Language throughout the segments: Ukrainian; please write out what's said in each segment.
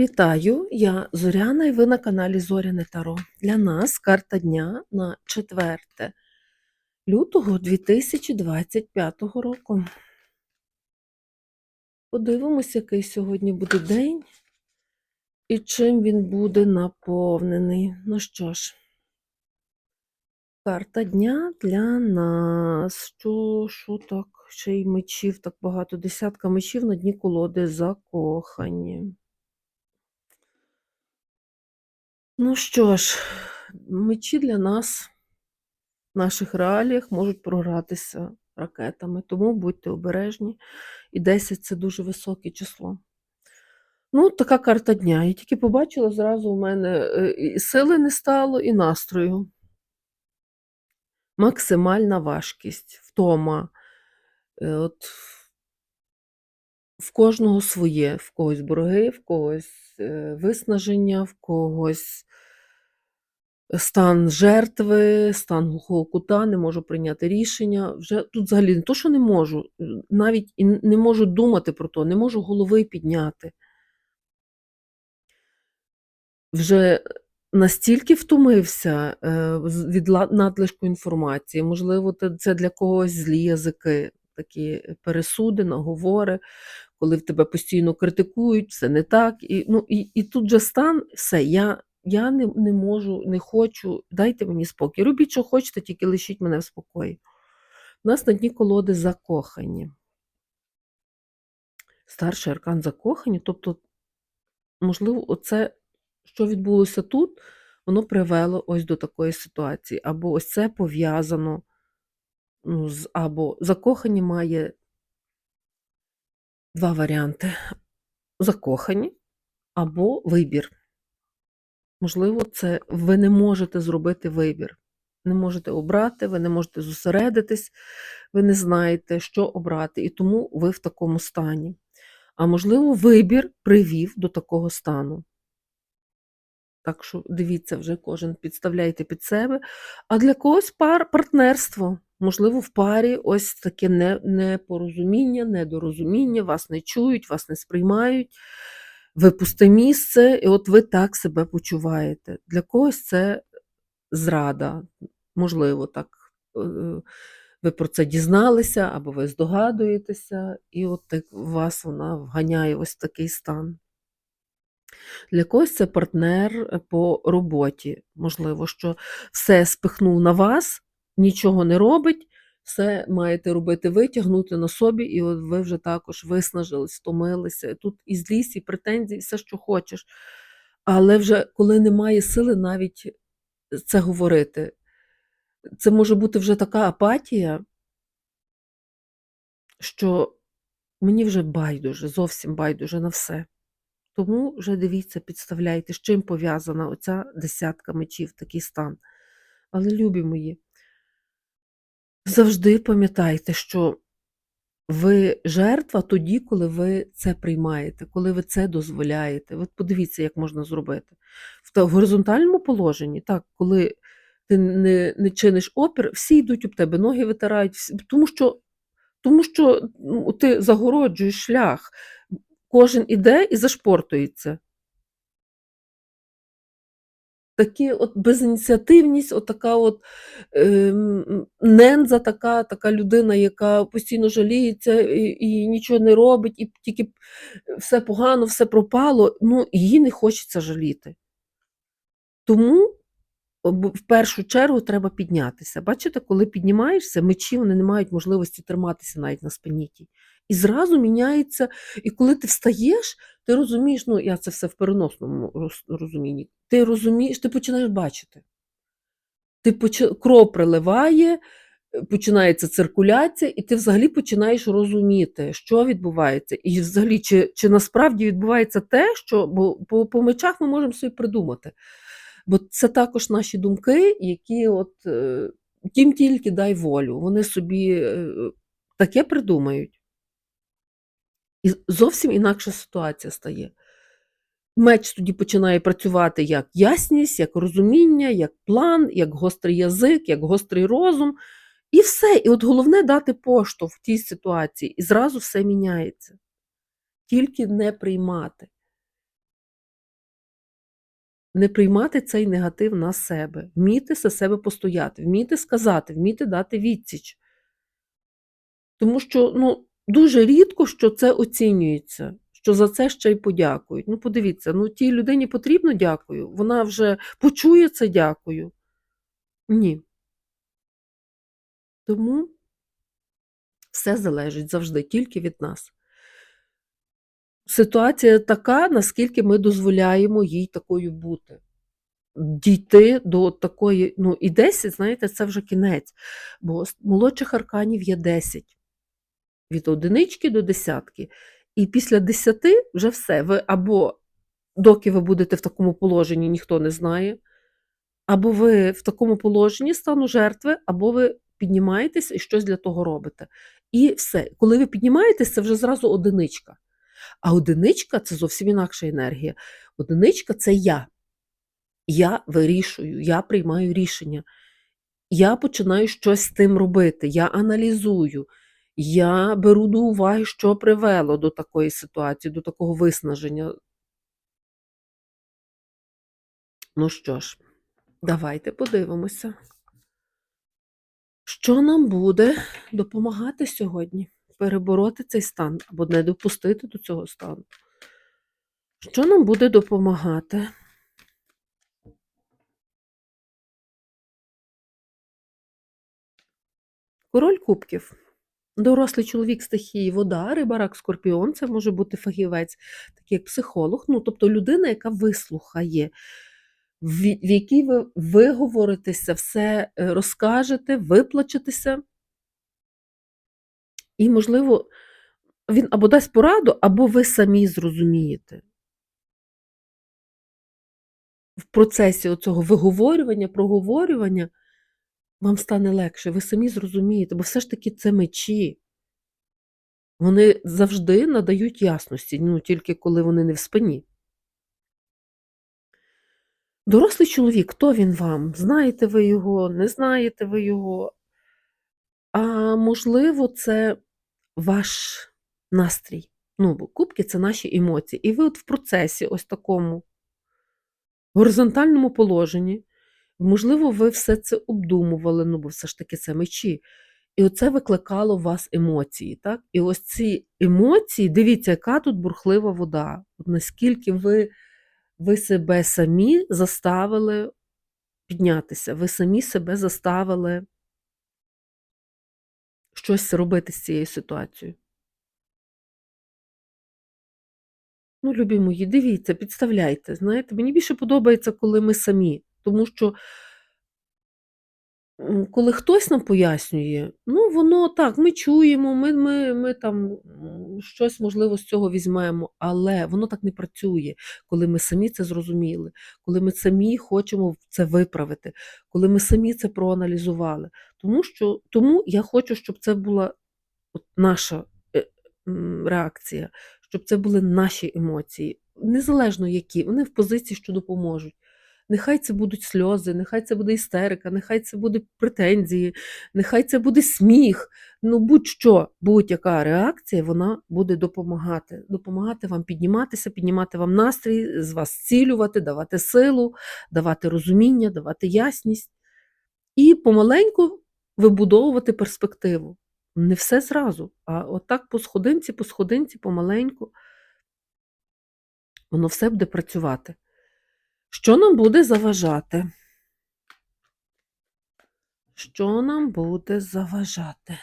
Вітаю, я Зоряна і ви на каналі Зоряне Таро. Для нас карта дня на 4 лютого 2025 року. Подивимось, який сьогодні буде день і чим він буде наповнений. Ну що ж, карта дня для нас. Що, що так? Ще й мечів так багато. Десятка мечів на дні колоди закохані. Ну що ж, мечі для нас в наших реаліях можуть програтися ракетами, тому будьте обережні. І 10 це дуже високе число. Ну, така карта дня. Я тільки побачила, зразу у мене е, і сили не стало, і настрою. Максимальна важкість, втома. Е, От в кожного своє, в когось борги, в когось е, виснаження, в когось стан жертви, стан глухого кута, не можу прийняти рішення. Вже тут взагалі не то, що не можу, е, навіть і не можу думати про то, не можу голови підняти. Вже настільки втомився е, від надлишку інформації, можливо, це для когось злі язики, такі пересуди, наговори, коли в тебе постійно критикують, все не так. І, ну, і, і тут же стан, все, я, я не, не можу, не хочу, дайте мені спокій. Робіть, що хочете, тільки лишіть мене в спокої. У нас на дні колоди закохані. Старший аркан закохані, тобто, можливо, оце, що відбулося тут, воно привело ось до такої ситуації. Або ось це пов'язано ну, з або закохані має два варіанти: закохані або вибір. Можливо, це ви не можете зробити вибір. Не можете обрати, ви не можете зосередитись, ви не знаєте, що обрати, і тому ви в такому стані. А можливо, вибір привів до такого стану. Так що дивіться, вже кожен підставляйте під себе. А для когось пар партнерство. Можливо, в парі ось таке непорозуміння, недорозуміння, вас не чують, вас не сприймають, ви пусте місце, і от ви так себе почуваєте. Для когось це зрада. Можливо, так е, ви про це дізналися, або ви здогадуєтеся, і от так вас вона вганяє ось в такий стан. Для когось це партнер е, по роботі. Можливо, що все спихнув на вас, нічого не робить, все маєте робити ви, тягнути на собі, і от ви вже також виснажились, втомилися. Тут і злість, і претензії, все, що хочеш. Але вже коли немає сили навіть це говорити, це може бути вже така апатія, що мені вже байдуже, зовсім байдуже на все. Тому вже дивіться, підставляйте, з чим пов'язана оця десятка мечів, такий стан. Але, любі мої, завжди пам'ятайте, що ви жертва тоді, коли ви це приймаєте, коли ви це дозволяєте. От подивіться, як можна зробити. В горизонтальному положенні, так, коли ти не, не чиниш опір, всі йдуть об тебе, ноги витирають, тому що, тому що ну, ти загороджуєш шлях. Кожен іде і зашпортується. Такі от безініціативність, от така от ем, ненза, така, така людина, яка постійно жаліється і, і нічого не робить, і тільки все погано, все пропало. Ну, їй не хочеться жаліти. Тому в першу чергу треба піднятися. Бачите, коли піднімаєшся, мечі вони не мають можливості триматися навіть на спині. І зразу міняється. І коли ти встаєш, ти розумієш, ну я це все в переносному розумінні. Ти розумієш, ти починаєш бачити. Ти почи... кров приливає, е, починається циркуляція, і ти взагалі починаєш розуміти, що відбувається. І взагалі, чи, чи насправді відбувається те, що бо по, по мечах ми можемо собі придумати. Бо це також наші думки, які от е, тім тільки дай волю. Вони собі е, таке придумають. І зовсім інакша ситуація стає. Меч тоді починає працювати як ясність, як розуміння, як план, як гострий язик, як гострий розум. І все. І от головне дати поштовх в тій ситуації, і зразу все міняється. Тільки не приймати. Не приймати цей негатив на себе, вміти за себе постояти, вміти сказати, вміти дати відсіч. Тому що, ну, дуже рідко, що це оцінюється, що за це ще й подякують. Ну, подивіться, ну тій людині потрібно дякую, вона вже почує це дякую. Ні. Тому все залежить завжди тільки від нас. Ситуація така, наскільки ми дозволяємо їй такою бути. Дійти до такої, ну, і 10, знаєте, це вже кінець, бо молодших арканів є 10. Від одинички до десятки. І після 10 вже все. Ви або доки ви будете в такому положенні, ніхто не знає, або ви в такому положенні стану жертви, або ви піднімаєтесь і щось для того робите. І все. Коли ви піднімаєтесь, це вже зразу одиничка. А одиничка це зовсім інакша енергія. Одиничка це я. Я вирішую, я приймаю рішення. Я починаю щось з тим робити, я аналізую, я беру до уваги, що привело до такої ситуації, до такого виснаження. Ну що ж, давайте подивимося, що нам буде допомагати сьогодні перебороти цей стан або не допустити до цього стану. Що нам буде допомагати? Король кубків. Дорослий чоловік стихії вода, риба, рак, скорпіон, це може бути фахівець, такий як психолог, ну, тобто людина, яка вислухає, в, в якій ви виговоритеся, все е, розкажете, виплачетеся. І, можливо, він або дасть пораду, або ви самі зрозумієте. В процесі оцього виговорювання, проговорювання вам стане легше, ви самі зрозумієте, бо все ж таки це мечі. Вони завжди надають ясності, ну тільки коли вони не в спині. Дорослий чоловік, хто він вам? Знаєте ви його, не знаєте ви його? А можливо, це ваш настрій. Ну, бо кубки це наші емоції. І ви от в процесі, ось такому горизонтальному положенні, можливо, ви все це обдумували, ну, бо все ж таки це мечі. І оце викликало у вас емоції. так? І ось ці емоції, дивіться, яка тут бурхлива вода. От наскільки ви, ви себе самі заставили піднятися, ви самі себе заставили щось робити з цією ситуацією. Ну, любі мої, дивіться, підставляйте. Знаєте, мені більше подобається, коли ми самі, тому що коли хтось нам пояснює, ну воно так, ми чуємо, ми, ми, ми там щось можливо з цього візьмемо, але воно так не працює, коли ми самі це зрозуміли, коли ми самі хочемо це виправити, коли ми самі це проаналізували. Тому що тому я хочу, щоб це була от наша е, реакція, щоб це були наші емоції, незалежно які, вони в позиції, що допоможуть. Нехай це будуть сльози, нехай це буде істерика, нехай це буде претензії, нехай це буде сміх. Ну, будь-що, будь-яка реакція, вона буде допомагати. Допомагати вам підніматися, піднімати вам настрій, з вас зцілювати, давати силу, давати розуміння, давати ясність. І помаленьку вибудовувати перспективу. Не все зразу, а отак по сходинці, по сходинці, помаленьку, воно все буде працювати. Що нам буде заважати? Що нам буде заважати?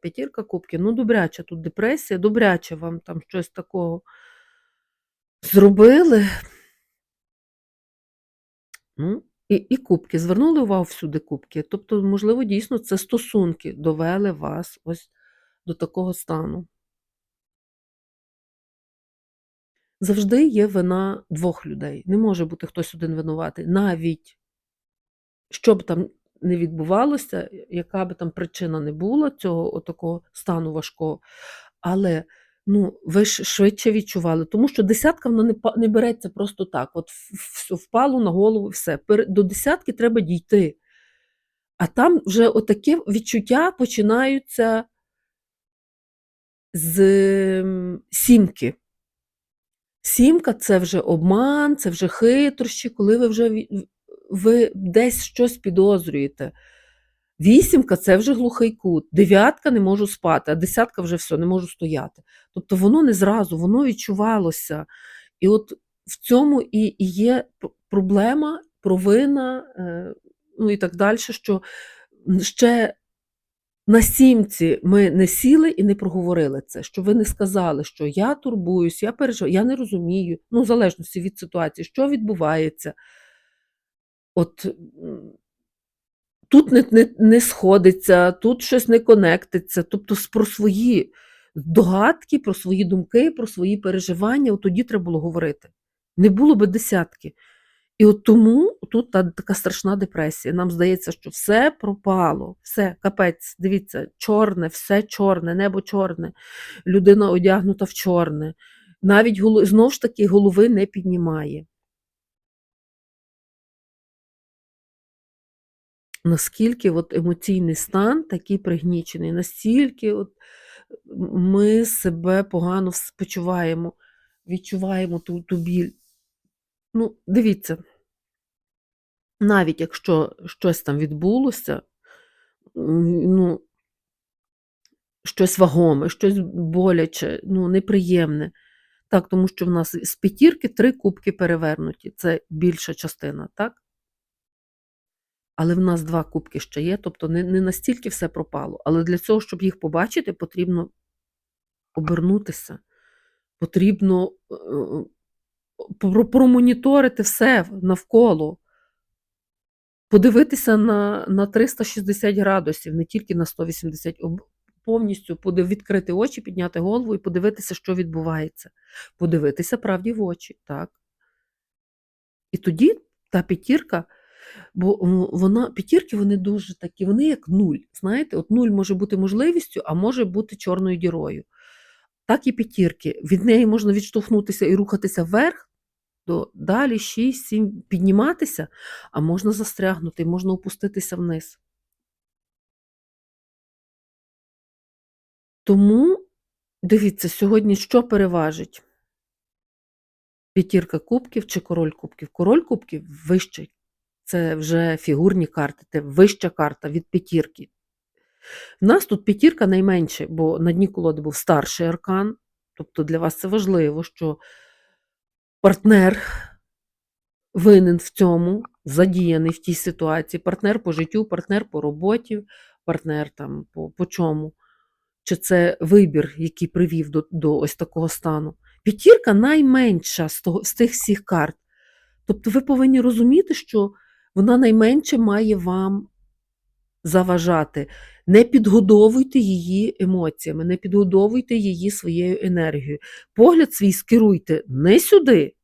П'ятірка кубків. Ну, добряча тут депресія, добряче вам там щось такого зробили. Ну, і, і кубки. Звернули увагу всюди кубки. Тобто, можливо, дійсно це стосунки довели вас ось до такого стану. Завжди є вина двох людей. Не може бути хтось один винуватий. Навіть що б там не відбувалося, яка б там причина не була цього отакого стану важкого, але ну, ви ж швидше відчували, тому що десятка вона не, не береться просто так. От впало на голову все. До десятки треба дійти. А там вже отакі відчуття починаються з сімки. Сімка це вже обман, це вже хитрощі, коли ви вже ви десь щось підозрюєте. Вісімка це вже глухий кут, дев'ятка не можу спати, а десятка вже все, не можу стояти. Тобто воно не зразу, воно відчувалося. І от в цьому і, і є проблема, провина, е, ну і так далі, що ще на сімці ми не сіли і не проговорили це, що ви не сказали, що я турбуюсь, я переживаю, я не розумію, ну, в залежності від ситуації, що відбувається. От тут не, не, не сходиться, тут щось не конектиться. Тобто про свої догадки, про свої думки, про свої переживання, от тоді треба було говорити. Не було би десятки. І от тому тут та, така страшна депресія. Нам здається, що все пропало, все, капець, дивіться, чорне, все чорне, небо чорне, людина одягнута в чорне. Навіть знову ж таки голови не піднімає. Наскільки от емоційний стан такий пригнічений, настільки от ми себе погано почуваємо, відчуваємо ту, ту біль. Ну, дивіться, навіть якщо щось там відбулося, ну, щось вагоме, щось боляче, ну, неприємне. Так, тому що в нас з п'ятірки три кубки перевернуті. Це більша частина, так? Але в нас два кубки ще є, тобто не, не настільки все пропало. Але для цього, щоб їх побачити, потрібно обернутися, потрібно е, промоніторити все навколо, подивитися на, на 360 градусів, не тільки на 180, об- повністю відкрити очі, підняти голову і подивитися, що відбувається. Подивитися правді в очі, так. І тоді та п'ятірка, бо вона, п'ятірки вони дуже такі, вони як нуль. Знаєте, от нуль може бути можливістю, а може бути чорною дірою. Так і п'ятірки. Від неї можна відштовхнутися і рухатися вверх, до далі 6, 7, підніматися, а можна застрягнути, можна опуститися вниз. Тому, дивіться, сьогодні що переважить? П'ятірка кубків чи король кубків? Король кубків вищий. Це вже фігурні карти, це вища карта від п'ятірки. В нас тут п'ятірка найменше, бо на дні колоди був старший аркан. Тобто для вас це важливо, що партнер винен в цьому, задіяний в тій ситуації. Партнер по життю, партнер по роботі, партнер там по, по чому. Чи це вибір, який привів до, до ось такого стану. П'ятірка найменша з, того, з тих всіх карт. Тобто ви повинні розуміти, що вона найменше має вам заважати. Не підгодовуйте її емоціями, не підгодовуйте її своєю енергією. Погляд свій скеруйте не сюди,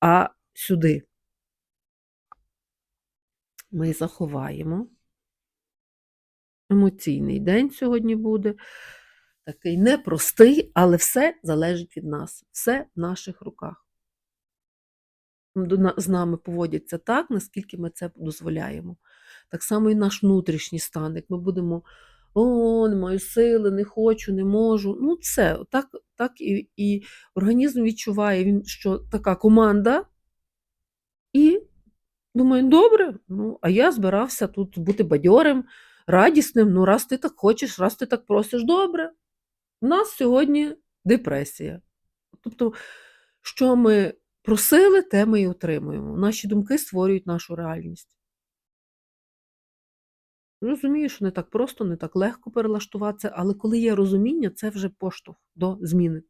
а сюди. Ми заховаємо. Емоційний день сьогодні буде. Такий непростий, але все залежить від нас. Все в наших руках. З нами поводяться так, наскільки ми це дозволяємо. Так само і наш внутрішній стан, як ми будемо, о, не маю сили, не хочу, не можу. Ну, все, так, так і, і організм відчуває, він, що така команда, і думаю, добре, ну, а я збирався тут бути бадьорим, радісним. Ну, раз ти так хочеш, раз ти так просиш, добре. У нас сьогодні депресія. Тобто, що ми просили, те ми і отримуємо. Наші думки створюють нашу реальність. Розумію, що не так просто, не так легко перелаштуватися, але коли є розуміння, це вже поштовх до зміни.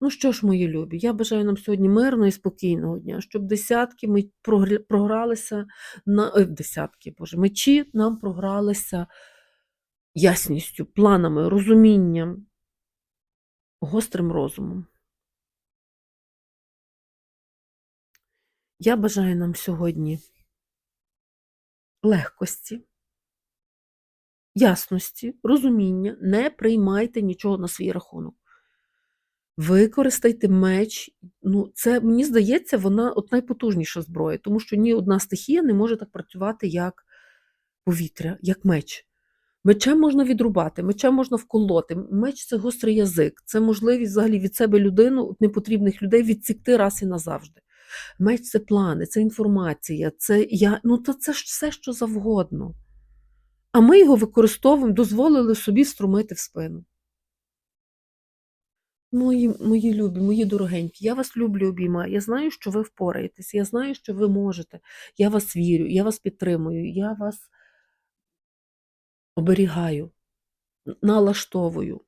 Ну що ж, мої любі, я бажаю нам сьогодні мирного і спокійного дня, щоб десятки ми програлися на ой, десятки, боже, мечі нам програлися ясністю, планами, розумінням, гострим розумом. Я бажаю нам сьогодні легкості, ясності, розуміння, не приймайте нічого на свій рахунок. Використайте меч. Ну, це, мені здається, вона от найпотужніша зброя, тому що ні одна стихія не може так працювати, як повітря, як меч. Мечем можна відрубати, мечем можна вколоти. Меч це гострий язик, це можливість взагалі від себе людину, непотрібних людей відсікти раз і назавжди. Меч це плани, це інформація, це я. Ну то це ж все, що завгодно. А ми його використовуємо, дозволили собі струмити в спину. Мої, мої любі, мої дорогенькі, я вас люблю, обіймаю. Я знаю, що ви впораєтесь, я знаю, що ви можете. Я вас вірю, я вас підтримую, я вас оберігаю, налаштовую.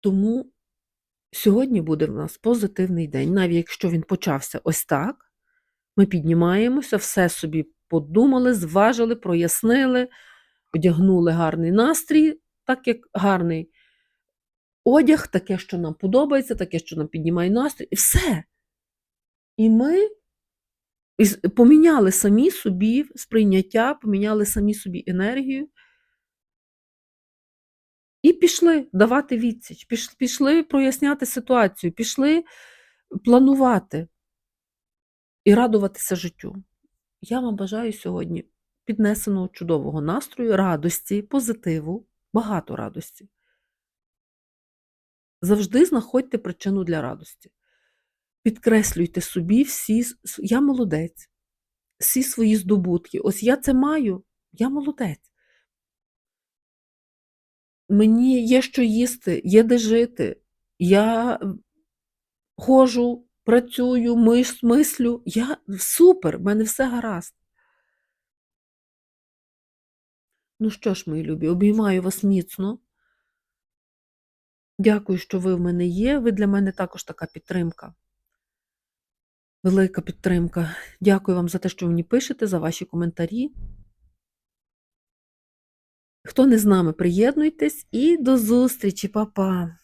Тому сьогодні буде в нас позитивний день. Навіть якщо він почався ось так, ми піднімаємося, все собі подумали, зважили, прояснили, одягнули гарний настрій, так як гарний одяг, таке, що нам подобається, таке, що нам піднімає настрій, і все. І ми поміняли самі собі сприйняття, поміняли самі собі енергію. І пішли давати відсіч, пішли проясняти ситуацію, пішли планувати і радуватися життю. Я вам бажаю сьогодні піднесеного чудового настрою, радості, позитиву, багато радості. Завжди знаходьте причину для радості. Підкреслюйте собі всі, я молодець, всі свої здобутки. Ось я це маю, я молодець. Мені є що їсти, є де жити. Я е, ходжу, працюю, мис, мислю. Я супер, в мене все гаразд. Ну що ж, мої любі, обіймаю вас міцно. Дякую, що ви в мене є. Ви для мене також така підтримка. Велика підтримка. Дякую вам за те, що мені пишете, за ваші коментарі. Хто не з нами, приєднуйтесь і до зустрічі, Па-па!